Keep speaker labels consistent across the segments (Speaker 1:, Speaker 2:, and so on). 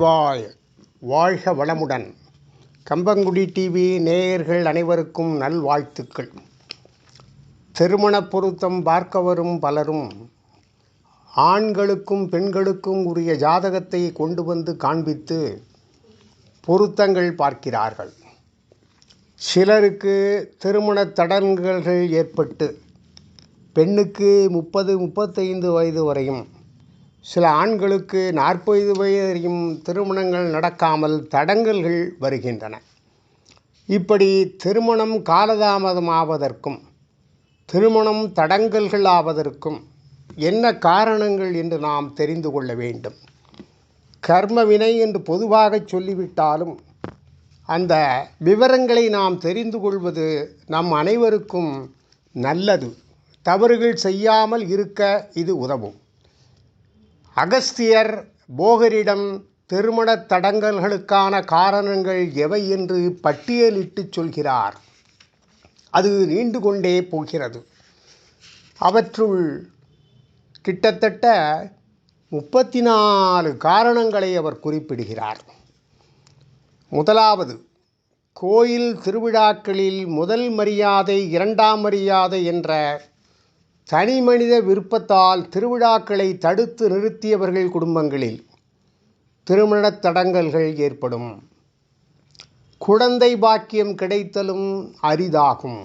Speaker 1: வாய் வாழ்க வளமுடன். கம்பங்குடி டிவி நேயர்கள் அனைவருக்கும் நல்வாழ்த்துக்கள். திருமண பொருத்தம் பார்க்க வரும் பலரும் ஆண்களுக்கும் பெண்களுக்கும் உரிய ஜாதகத்தை கொண்டு வந்து காண்பித்து பொருத்தங்கள் பார்க்கிறார்கள். சிலருக்கு திருமண தடங்கல்கள் ஏற்பட்டு பெண்ணுக்கு முப்பது முப்பத்தைந்து வயது வரையும் சில ஆண்களுக்கு நாற்பது வயதையும் திருமணங்கள் நடக்காமல் தடங்கல்கள் வருகின்றன. இப்படி திருமணம் காலதாமதமாவதற்கும் திருமணம் தடங்கல்கள் ஆவதற்கும் என்ன காரணங்கள் என்று நாம் தெரிந்து கொள்ள வேண்டும். கர்ம வினை என்று பொதுவாக சொல்லிவிட்டாலும் அந்த விவரங்களை நாம் தெரிந்து கொள்வது நம் அனைவருக்கும் நல்லது. தவறுகள் செய்யாமல் இருக்க இது உதவும். அகஸ்தியர் போகரிடம் திருமண தடங்கல்களுக்கான காரணங்கள் எவை என்று பட்டியலிட்டு சொல்கிறார். அது நீண்டு கொண்டே போகிறது. அவற்றுள் கிட்டத்தட்ட முப்பத்தி நாலு காரணங்களை அவர் குறிப்பிடுகிறார். முதலாவது கோயில் திருவிழாக்களில் முதல் மரியாதை இரண்டாம் மரியாதை என்ற தனி மனித விருப்பத்தால் திருவிழாக்களை தடுத்து நிறுத்தியவர்கள் குடும்பங்களில் திருமணத் தடங்கல்கள் ஏற்படும். குழந்தை பாக்கியம் கிடைத்தலும் அரிதாகும்.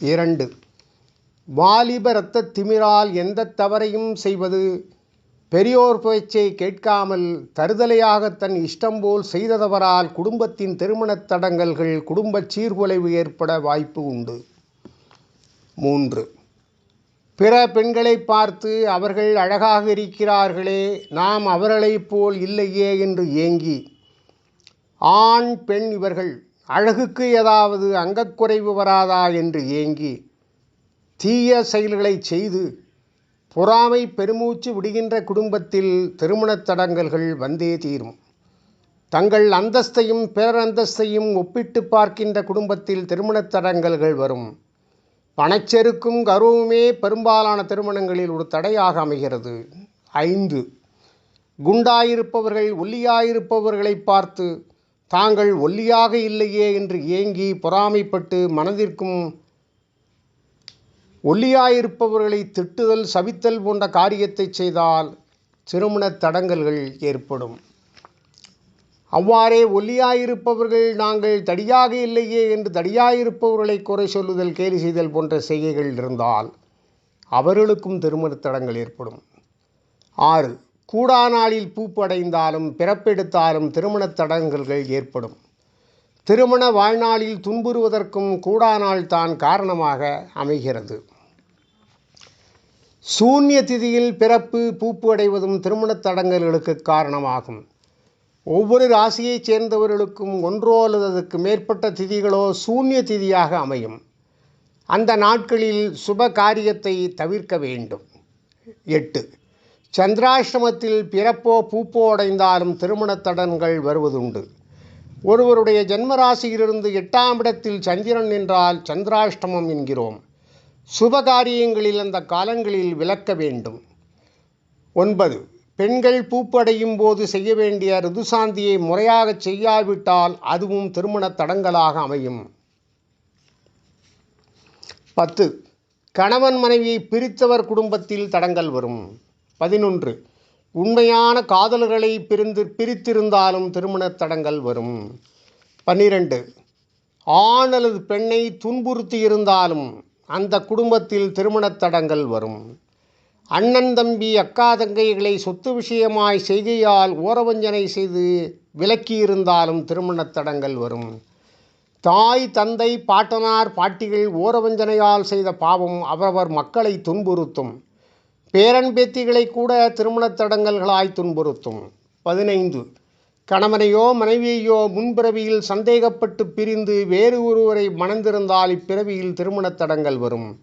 Speaker 1: இரண்டு வாலிப இரத்த திமிரால் எந்த தவறையும் செய்வது பெரியோர் பேச்சை கேட்காமல் தருதலையாக தன் இஷ்டம் போல் செய்ததவரால் குடும்பத்தின் திருமணத் தடங்கல்கள் குடும்ப சீர்குலைவு ஏற்பட வாய்ப்பு உண்டு. மூன்று பிற பெண்களை பார்த்து அவர்கள் அழகாக இருக்கிறார்களே நாம் அவர்களைப் போல் இல்லையே என்று ஏங்கி ஆண் பெண் இவர்கள் அழகுக்கு ஏதாவது அங்கக்குறைவு வராதா என்று ஏங்கி தீய செயல்களை செய்து பொறாமை பெருமூச்சு விடுகின்ற குடும்பத்தில் திருமணத் தடங்கல்கள் வந்தே தீரும். தங்கள் அந்தஸ்தையும் பிறர் அந்தஸ்தையும் ஒப்பிட்டு பார்க்கின்ற குடும்பத்தில் திருமணத் தடங்கல்கள் வரும். பணச்செருக்கும் கருவுமே பெரும்பாலான திருமணங்களில் ஒரு தடையாக அமைகிறது. ஐந்து குண்டாயிருப்பவர்கள் ஒல்லியாயிருப்பவர்களை பார்த்து தாங்கள் ஒல்லியாக இல்லையே என்று ஏங்கி பொறாமைப்பட்டு மனதிற்கும் ஒல்லியாயிருப்பவர்களை திட்டுதல் சவித்தல் போன்ற காரியத்தை செய்தால் திருமணத் தடங்கல்கள் ஏற்படும். அவ்வாறே ஒல்லியாயிருப்பவர்கள் நாங்கள் தடியாக இல்லையே என்று தடியாயிருப்பவர்களை குறை சொல்லுதல் கேலி செய்தல் போன்ற செய்கைகள் இருந்தால் அவர்களுக்கும் திருமணத் தடங்கள் ஏற்படும். ஆறு கூடா நாளில் பூப்படைந்தாலும் பிறப்பெடுத்தாலும் திருமணத் தடங்கல்கள் ஏற்படும். திருமண வாழ்நாளில் துன்புறுவதற்கும் கூடா நாள் தான் காரணமாக அமைகிறது. சூன்ய திதியில் பிறப்பு பூப்பு அடைவதும் திருமணத் தடங்கல்களுக்கு காரணமாகும். ஒவ்வொரு ராசியைச் சேர்ந்தவர்களுக்கும் ஒன்றோ அல்லது அதற்கு மேற்பட்ட திதிகளோ சூன்ய திதியாக அமையும். அந்த நாட்களில் சுப காரியத்தை தவிர்க்க வேண்டும். எட்டு. சந்திராஷ்டமத்தில் பிறப்போ பூப்போ அடைந்தாலும் திருமணத் தடன்கள் வருவதுண்டு. ஒருவருடைய ஜென்மராசியிலிருந்து எட்டாம் இடத்தில் சந்திரன் என்றால் சந்திராஷ்டமம் என்கிறோம். சுப காரியங்களில் அந்த காலங்களில் விளக்க வேண்டும். ஒன்பது. பெண்கள் பூப்படையும் போது செய்ய வேண்டிய ருதுசாந்தியை முறையாக செய்யாவிட்டால் அதுவும் திருமண தடங்கலாக அமையும். பத்து. கணவன் மனைவியை பிரித்தவர் குடும்பத்தில் தடங்கல் வரும். பதினொன்று. உண்மையான காதலர்களை பிரிந்து பிரித்திருந்தாலும் திருமண தடங்கள் வரும். பன்னிரண்டு. ஆண் அல்லது பெண்ணை துன்புறுத்தி இருந்தாலும் அந்த குடும்பத்தில் திருமணத் தடங்கல் வரும். அண்ணன் தம்பி அக்கா தங்கைகளை சொத்து விஷயமாய் செய்கையால் ஓரவஞ்சனை செய்து விலக்கியிருந்தாலும் திருமணத் தடங்கல் வரும். தாய் தந்தை பாட்டனார் பாட்டிகள் ஓரவஞ்சனையால் செய்த பாவம் அவரவர் மக்களை துன்புறுத்தும். பேரன் பேத்திகளை கூட திருமணத் தடங்கல்களாய் துன்புறுத்தும். பதினைந்து. கணவனையோ மனைவியையோ முன்பிறவியில் சந்தேகப்பட்டு பிரிந்து வேறு ஒருவரை மணந்திருந்தால் இப்பிறவியில் திருமணத் தடங்கல் வரும்.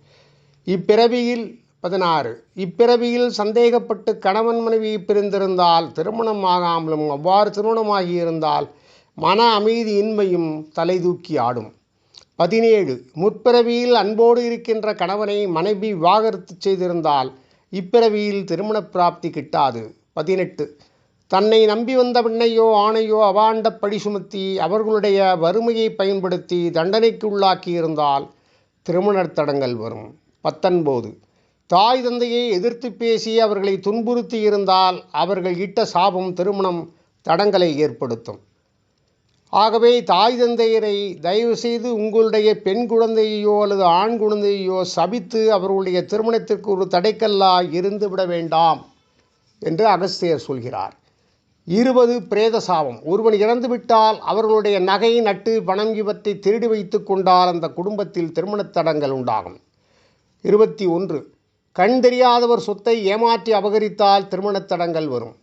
Speaker 1: இப்பிறவியில் பதினாறு. இப்பிறவியில் சந்தேகப்பட்டு கணவன் மனைவி பிரிந்திருந்தால் திருமணம் ஆகாமலும் அவ்வாறு திருமணமாகியிருந்தால் மன அமைதியின்மையும் தலை தூக்கி ஆடும். பதினேழு. முற்பிறவியில் அன்போடு இருக்கின்ற கணவனை மனைவி விவாகரத்து செய்திருந்தால் இப்பிறவியில் திருமண பிராப்தி கிட்டாது. பதினெட்டு. தன்னை நம்பி வந்த பெண்ணையோ ஆணையோ அவாண்ட படி சுமத்தி அவர்களுடைய வறுமையை பயன்படுத்தி தண்டனைக்கு உள்ளாக்கியிருந்தால் திருமண தடங்கள் தடங்கல் வரும். பத்தொன்பது. தாய் தந்தையை எதிர்த்து பேசி அவர்களை துன்புறுத்தி இருந்தால் அவர்கள் இட்ட சாபம் திருமணம் தடங்களை ஏற்படுத்தும். ஆகவே தாய் தந்தையரை தயவு செய்து உங்களுடைய பெண் குழந்தையோ அல்லது ஆண் குழந்தையோ சபித்து அவர்களுடைய திருமணத்திற்கு ஒரு தடைக்கல்லா இருந்து விட வேண்டாம் என்று அகஸ்தியர் சொல்கிறார். இருபது பிரேத சாபம். ஒருவன் இறந்துவிட்டால் அவர்களுடைய நகை நட்டு பணம் இவற்றை திருடி வைத்து கொண்டால் அந்த குடும்பத்தில் திருமணத் தடங்கள் உண்டாகும். இருபத்தி ஒன்று. கண் தெரியாதவர் சொத்தை ஏமாற்றி அபகரித்தால் திருமணத் தடங்கள் வரும்.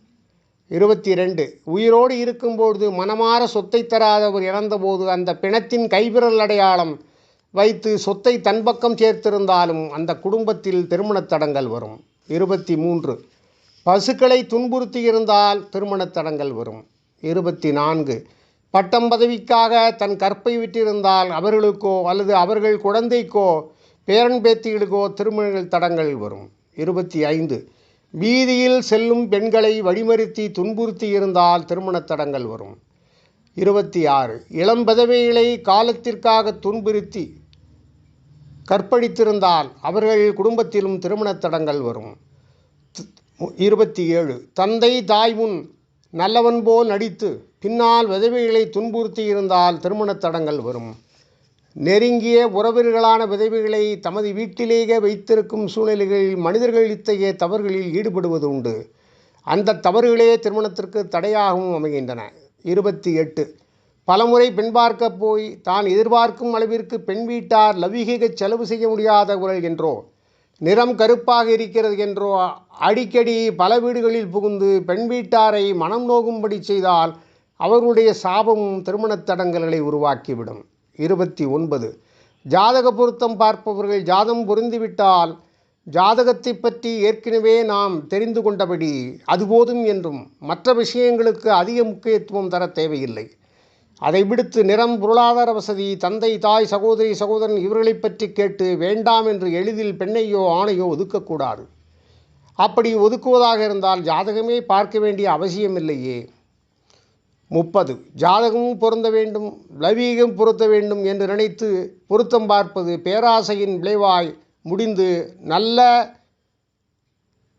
Speaker 1: இருபத்தி ரெண்டு உயிரோடு இருக்கும்பொழுது மனமாற சொத்தை தராதவர் இறந்தபோது அந்த பிணத்தின் கைவிரல் அடையாளம் வைத்து சொத்தை தன்பக்கம் சேர்த்திருந்தாலும் அந்த குடும்பத்தில் திருமணத் தடங்கள் வரும். இருபத்தி மூன்று பசுக்களை துன்புறுத்தி இருந்தால் திருமணத் தடங்கள் வரும். இருபத்தி நான்கு பட்டம் பதவிக்காக தன் கற்பை விட்டிருந்தால் அவர்களுக்கோ அல்லது அவர்கள் குழந்தைக்கோ பேரன் பேத்திகளுக்கோ திருமணங்கள் தடங்கள் வரும். இருபத்தி ஐந்து. வீதியில் செல்லும் பெண்களை வழிமறித்தி துன்புறுத்தி இருந்தால் திருமணத் தடங்கள் வரும். இருபத்தி ஆறு. இளம் பதவிகளை காலத்திற்காக துன்புறுத்தி கற்பழித்திருந்தால் அவர்கள் குடும்பத்திலும் திருமணத் தடங்கள் வரும். இருபத்தி ஏழு. தந்தை தாய் முன் நல்லவன் போல் நடித்து பின்னால் விதவைகளை துன்புறுத்தி இருந்தால் திருமணத் தடங்கள் வரும். நெருங்கிய உறவினர்களான விதவைகளை தமது வீட்டிலேயே வைத்திருக்கும் சூழ்நிலைகளில் மனிதர்கள் இத்தகைய தவறுகளில் ஈடுபடுவது உண்டு. அந்த தவறுகளே திருமணத்திற்கு தடையாகவும் அமைகின்றன. இருபத்தி எட்டு. பலமுறை பெண் பார்க்க போய் தான் எதிர்பார்க்கும் அளவிற்கு பெண் வீட்டார் லௌகீக செலவு செய்ய முடியாத குரல் என்றோ நிறம் கருப்பாக இருக்கிறது என்றோ அடிக்கடி பல வீடுகளில் புகுந்து பெண் வீட்டாரை மனம் நோகும்படி செய்தால் அவர்களுடைய சாபமும் திருமணத் தடங்கல்களை உருவாக்கிவிடும். இருபத்தி ஒன்பது. ஜாதக பொருத்தம் பார்ப்பவர்கள் ஜாதம் பொருந்திவிட்டால் ஜாதகத்தை பற்றி ஏற்கனவே நாம் தெரிந்து கொண்டபடி அது போதும் என்றும் மற்ற விஷயங்களுக்கு அதிக முக்கியத்துவம் தர தேவையில்லை. அதை விடுத்து நிறம் பொருளாதார வசதி தந்தை தாய் சகோதரி சகோதரன் இவர்களை பற்றி கேட்டு வேண்டாம் என்று எளிதில் பெண்ணையோ ஆணையோ ஒதுக்கக்கூடாது. அப்படி ஒதுக்குவதாக இருந்தால் ஜாதகமே பார்க்க வேண்டிய அவசியமில்லையே. முப்பது. ஜாதகமும் பொருந்த வேண்டும் லவீகம் பொருத்த வேண்டும் என்று நினைத்து பொருத்தம் பார்ப்பது பேராசையின் விளைவாய் முடிந்து நல்ல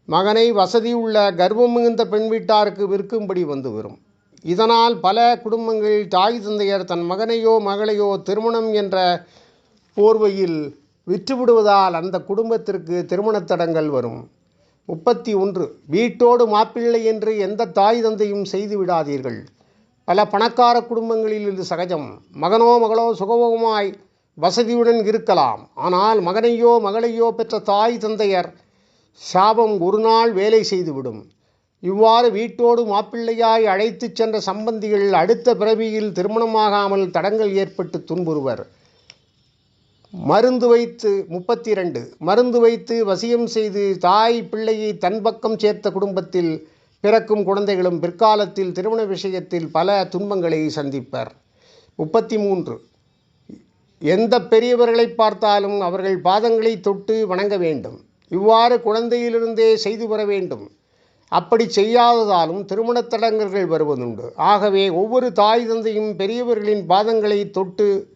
Speaker 1: மகனை வசதியுள்ள கர்ப்பம் மிகுந்த பெண் வீட்டாருக்கு விற்கும்படி வந்து வரும். இதனால் பல குடும்பங்களில் தாய் தந்தையர் தன் மகனையோ மகளையோ திருமணம் என்ற போர்வையில் விற்றுவிடுவதால் அந்த குடும்பத்திற்கு திருமணத் தடங்கள் வரும். முப்பத்தி ஒன்று. வீட்டோடு மாப்பிள்ளை என்று எந்த தாய் தந்தையும் செய்து விடாதீர்கள். பல பணக்கார குடும்பங்களில் இது சகஜம். மகனோ மகளோ சுகபோகமாய் வசதியுடன் இருக்கலாம். ஆனால் மகனையோ மகளையோ பெற்ற தாய் தந்தையர் சாபம் ஒரு நாள் வேலை செய்துவிடும். இவ்வாறு வீட்டோடு மாப்பிள்ளையாய் அழைத்துச் சென்ற சம்பந்திகள் அடுத்த பிறவியில் திருமணமாகாமல் தடங்கள் ஏற்பட்டு துன்புறுவர். மருந்து வைத்து முப்பத்தி ரெண்டு மருந்து வைத்து வசியம் செய்து தாய் பிள்ளையை தன் பக்கம் சேர்த்த குடும்பத்தில் பிறக்கும் குழந்தைகளும் பிற்காலத்தில் திருமண விஷயத்தில் பல துன்பங்களை சந்திப்பர். முப்பத்தி மூன்று எந்த பெரியவர்களை பார்த்தாலும் அவர்கள் பாதங்களை தொட்டு வணங்க வேண்டும். இவ்வாறு குழந்தையிலிருந்தே செய்து வர வேண்டும். அப்படி செய்யாததாலும் திருமணத் தடங்கல்கள் வருவதுண்டு. ஆகவே ஒவ்வொரு தாய் தந்தையும் பெரியவர்களின் பாதங்களை தொட்டு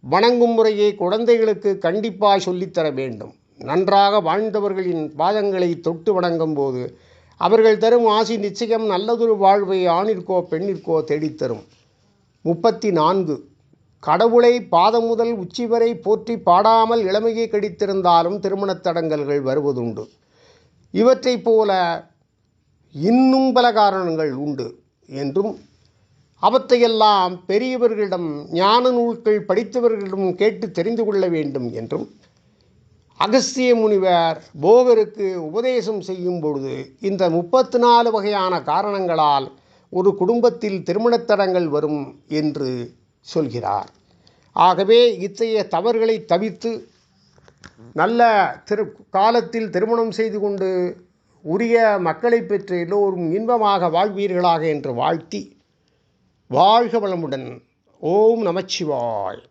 Speaker 1: வணங்கும் முறையை குழந்தைகளுக்கு கண்டிப்பாக சொல்லித்தர வேண்டும். நன்றாக வாழ்ந்தவர்களின் பாதங்களை தொட்டு வணங்கும் போது அவர்கள் தரும் ஆசி நிச்சயம் நல்லதொரு வாழ்வை ஆணிற்கோ பெண்ணிற்கோ தேடித்தரும். முப்பத்தி நான்கு கடவுளை பாதம் முதல் உச்சி வரை போற்றி பாடாமல் இளமையை கடித்திருந்தாலும் திருமணத் தடங்கல்கள் வருவதுண்டு. இவற்றைப் போல இன்னும் பல காரணங்கள் உண்டு என்றும் அவற்றையெல்லாம் பெரியவர்களிடம் ஞான நூல்கள் படித்தவர்களிடம் கேட்டு தெரிந்து கொள்ள வேண்டும் என்றும் அகஸ்திய முனிவர் போகருக்கு உபதேசம் செய்யும் பொழுது இந்த முப்பத்து நாலு வகையான காரணங்களால் ஒரு குடும்பத்தில் திருமணத்தடங்கள் வரும் என்று சொல்கிறார். ஆகவே இத்தகைய தவறுகளை தவிர்த்து நல்ல திரு காலத்தில் திருமணம் செய்து கொண்டு உரிய மக்களை பெற்று எல்லோரும் இன்பமாக வாழ்வீர்களாக என்று வாழ்த்தி வாழ்க வளமுடன். ஓம் நமச்சிவாய்.